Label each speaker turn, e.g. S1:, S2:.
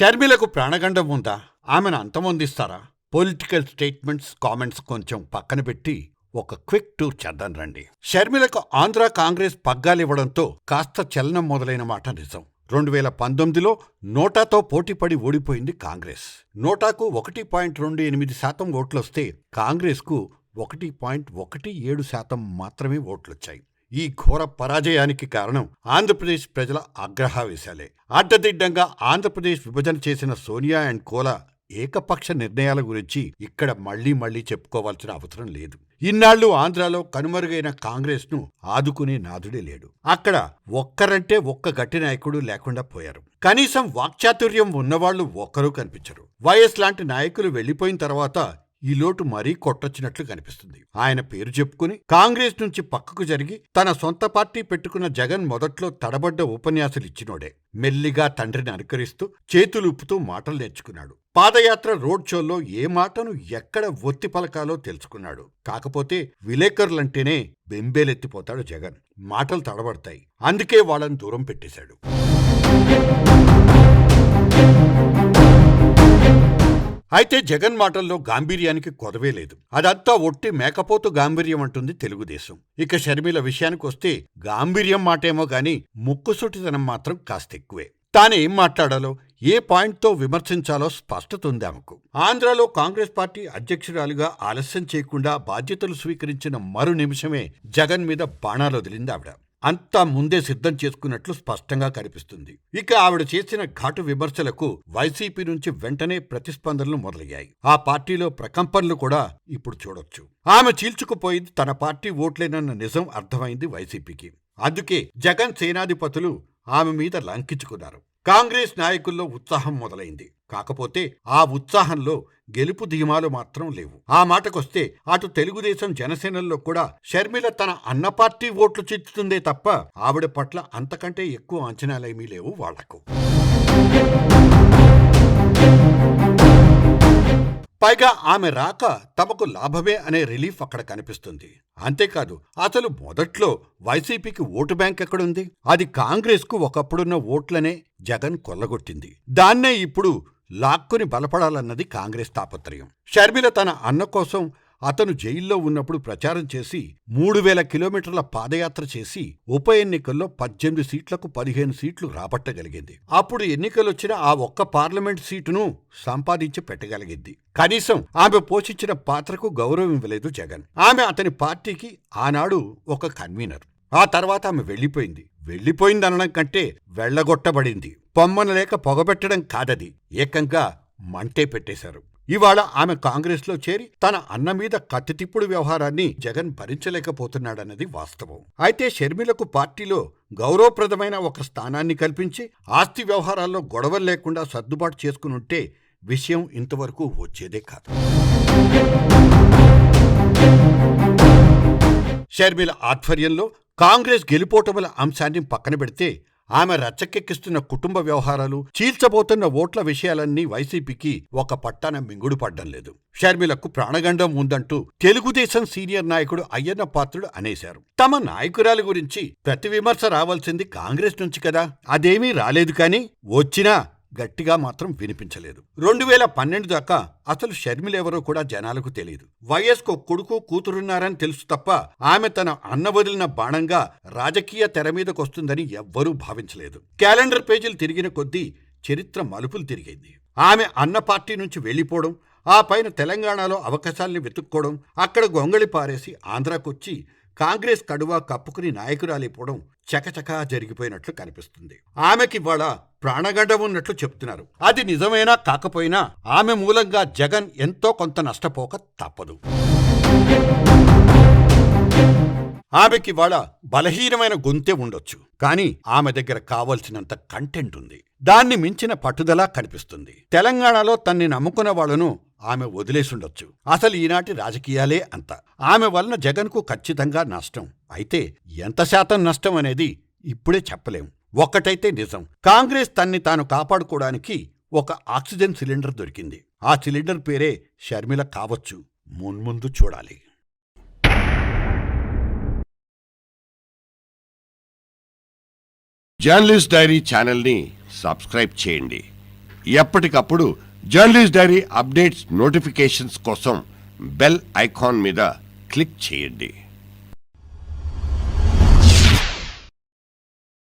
S1: షర్మిలకు ప్రాణగండం ఉందా? ఆమెను అంతమొందిస్తారా? పొలిటికల్ స్టేట్మెంట్స్ కామెంట్స్ కొంచెం పక్కన పెట్టి ఒక క్విక్ టూర్ చేద్దాం రండి. షర్మిలకు ఆంధ్ర కాంగ్రెస్ పగ్గాలివ్వడంతో కాస్త చలనం మొదలైన మాట నిజం. రెండు వేల పంతొమ్మిదిలో నోటాతో పోటీపడి ఓడిపోయింది కాంగ్రెస్. నోటాకు ఒకటి పాయింట్ రెండు ఎనిమిది శాతం ఓట్లొస్తే కాంగ్రెస్కు ఒకటి పాయింట్ ఒకటి ఏడు శాతం మాత్రమే ఓట్లొచ్చాయి. ఈ ఘోర పరాజయానికి కారణం ఆంధ్రప్రదేశ్ ప్రజల ఆగ్రహావేశాలే. అడ్డదిడ్డంగా ఆంధ్రప్రదేశ్ విభజన చేసిన సోనియా అండ్ కోలా ఏకపక్ష నిర్ణయాల గురించి ఇక్కడ మళ్ళీ మళ్ళీ చెప్పుకోవాల్సిన అవసరం లేదు. ఇన్నాళ్ళు ఆంధ్రాలో కనుమరుగైన కాంగ్రెస్ను ఆదుకునే నాదుడే లేడు. అక్కడ ఒక్కరంటే ఒక్క గట్టి నాయకుడు లేకుండా పోయారు. కనీసం వాక్చాతుర్యం ఉన్నవాళ్ళు ఒక్కరూ కనిపించరు. వైఎస్ లాంటి నాయకులు వెళ్ళిపోయిన తర్వాత ఈ లోటు మరీ కొట్టొచ్చినట్లు కనిపిస్తుంది. ఆయన పేరు చెప్పుకుని కాంగ్రెస్ నుంచి పక్కకు జరిగి తన సొంత పార్టీ పెట్టుకున్న జగన్ మొదట్లో తడబడ్డ ఉపన్యాసాలు ఇచ్చినోడే. మెల్లిగా తండ్రిని అనుకరిస్తూ చేతులుపుతూ మాటలు నేర్చుకున్నాడు. పాదయాత్ర రోడ్ షోలో ఏ మాటను ఎక్కడ ఒత్తి పలకాలో తెలుసుకున్నాడు. కాకపోతే విలేకరులంటేనే బెంబేలెత్తిపోతాడు జగన్. మాటలు తడబడతాయి. అందుకే వాళ్ళని దూరం పెట్టేశాడు. అయితే జగన్ మాటల్లో గాంభీర్యానికి కొదవే లేదు. అదంతా ఒట్టి మేకపోతు గాంభీర్యం అంటుంది తెలుగుదేశం. ఇక షర్మిల విషయానికి వస్తే గాంభీర్యం మాటేమో గాని ముక్కుసూటితనం మాత్రం కాస్త ఎక్కువే తానేం ఏం మాట్లాడాలో ఏ పాయింట్తో విమర్శించాలో స్పష్టత ఉంది ఆమెకు. ఆంధ్రాలో కాంగ్రెస్ పార్టీ అధ్యక్షురాలుగా ఆలస్యం చేయకుండా బాధ్యతలు స్వీకరించిన మరు నిమిషమే జగన్ మీద బాణాలు వదిలింది ఆవిడ. అంతా ముందే సిద్ధం చేసుకున్నట్లు స్పష్టంగా కనిపిస్తుంది. ఇక ఆవిడ చేసిన ఘాటు విమర్శలకు వైసీపీ నుంచి వెంటనే ప్రతిస్పందనలు మొదలయ్యాయి. ఆ పార్టీలో ప్రకంపనలు కూడా ఇప్పుడు చూడొచ్చు. ఆమె చీల్చుకుపోయింది తన పార్టీ ఓట్లేనన్న నిజం అర్థమైంది వైసీపీకి. అందుకే జగన్ సేనాధిపతులు ఆమె మీద లంకించుకున్నారు. కాంగ్రెస్ నాయకుల్లో ఉత్సాహం మొదలైంది. కాకపోతే ఆ ఉత్సాహంలో గెలుపు ధీమాలు మాత్రం లేవు. ఆ మాటకొస్తే అటు తెలుగుదేశం జనసేనల్లో కూడా షర్మిల తన అన్న పార్టీ ఓట్లు చిచ్చుతుందే తప్ప ఆవిడ పట్ల అంతకంటే ఎక్కువ అంచనాలేమీ లేవు వాళ్ళకు. పైగా ఆమె రాక తమకు లాభమే అనే రిలీఫ్ అక్కడ కనిపిస్తుంది. అంతేకాదు అసలు మొదట్లో వైసీపీకి ఓటు బ్యాంక్ ఎక్కడుంది? అది కాంగ్రెస్కు ఒకప్పుడున్న ఓట్లనే జగన్ కొల్లగొట్టింది. దాన్నే ఇప్పుడు లాక్కుని బలపడాలన్నది కాంగ్రెస్ తాపత్రయం. షర్మిల తన అన్న కోసం అతను జైల్లో ఉన్నప్పుడు ప్రచారం చేసి మూడు వేల కిలోమీటర్ల పాదయాత్ర చేసి ఉప ఎన్నికల్లో పద్దెనిమిది సీట్లకు పదిహేను సీట్లు రాబట్టగలిగింది. అప్పుడు ఎన్నికలొచ్చిన ఆ ఒక్క పార్లమెంట్ సీటును సంపాదించి పెట్టగలిగింది. కనీసం ఆమె పోషించిన పాత్రకు గౌరవం ఇవ్వలేదు జగన్. ఆమె అతని పార్టీకి ఆనాడు ఒక కన్వీనర్. ఆ తర్వాత ఆమె వెళ్ళిపోయింది వెళ్ళిపోయిందనడం కంటే వెళ్ళగొట్టబడింది పొమ్మనలేక పొగబెట్టడం కాదది. ఏకంగా మంటే పెట్టేశారు. ఇవాళ ఆమె కాంగ్రెస్లో చేరి తన అన్న మీద కత్తితిప్పుడు వ్యవహారాన్ని జగన్ భరించలేకపోతున్నాడన్నది వాస్తవం. అయితే షర్మిలకు పార్టీలో గౌరవప్రదమైన ఒక స్థానాన్ని కల్పించి ఆస్తి వ్యవహారాల్లో గొడవలు లేకుండా సర్దుబాటు చేసుకునుంటే విషయం ఇంతవరకు వచ్చేదే కాదు. షర్మిల ఆధ్వర్యంలో కాంగ్రెస్ గెలుపోటముల అంశాన్ని పక్కన పెడితే ఆమె రచ్చకెక్కిస్తున్న కుటుంబ వ్యవహారాలు చీల్చబోతున్న ఓట్ల విషయాలన్నీ వైసీపీకి ఒక పట్టాన మింగుడు పడ్డం లేదు. షర్మిలకు ప్రాణగండం ఉందంటూ తెలుగుదేశం సీనియర్ నాయకుడు అయ్యన్న పాత్రుడు అనేశారు. తమ నాయకురాలి గురించి ప్రతి విమర్శ రావాల్సింది కాంగ్రెస్ నుంచి కదా. అదేమీ రాలేదు కానీ వచ్చినా గట్టిగా మాత్రం వినిపించలేదు. రెండు వేల పన్నెండు దాకా అసలు షర్మిలెవరో కూడా జనాలకు తెలియదు వైఎస్కు కొడుకు కూతురున్నారని తెలుసు తప్ప ఆమె తన అన్న వదిలిన బాణంగా రాజకీయ తెర మీదకొస్తుందని ఎవ్వరూ భావించలేదు. క్యాలెండర్ పేజీలు తిరిగిన కొద్దీ చరిత్ర మలుపులు తిరిగింది. ఆమె అన్న పార్టీ నుంచి వెళ్ళిపోవడం ఆ పైన తెలంగాణలో అవకాశాల్ని వెతుక్కోవడం అక్కడ గొంగళి పారేసి ఆంధ్రాకొచ్చి కాంగ్రెస్ కడువా కప్పుకుని నాయకురాలిపోవడం చకచకా జరిగిపోయినట్లు కనిపిస్తుంది. ఆమెకి ఇవాళ ప్రాణగడ్డ ఉన్నట్లు చెప్తున్నారు. అది నిజమైనా కాకపోయినా ఆమె మూలంగా జగన్ ఎంతో కొంత నష్టపోక తప్పదు. ఆమెకి వాళ్ళ బలహీనమైన గొంతే ఉండొచ్చు. కానీ ఆమె దగ్గర కావలసినంత కంటెంట్ ఉంది. దాన్ని మించిన పట్టుదల కనిపిస్తుంది. తెలంగాణలో తన్ని నమ్ముకున్న వాళ్ళను ఆమె వదిలేసుండొచ్చు అసలు ఈనాటి రాజకీయాలే అంత. ఆమె వలన జగన్కు ఖచ్చితంగా నష్టం. అయితే ఎంత శాతం నష్టం అనేది ఇప్పుడే చెప్పలేం. ఒక్కటైతే నిజం. కాంగ్రెస్ తన్ని తాను కాపాడుకోవడానికి ఒక ఆక్సిజన్ సిలిండర్ దొరికింది. ఆ సిలిండర్ పేరే షర్మిల కావచ్చు. మున్ముందు చూడాలి.
S2: జర్నలిస్ట్ డైరీ ఛానల్ని సబ్స్క్రైబ్ చేయండి.
S1: ఎప్పటికప్పుడు జర్నలిస్ట్ డైరీ అప్డేట్స్ నోటిఫికేషన్స్ కోసం బెల్ ఐకాన్ మీద క్లిక్ చేయండి.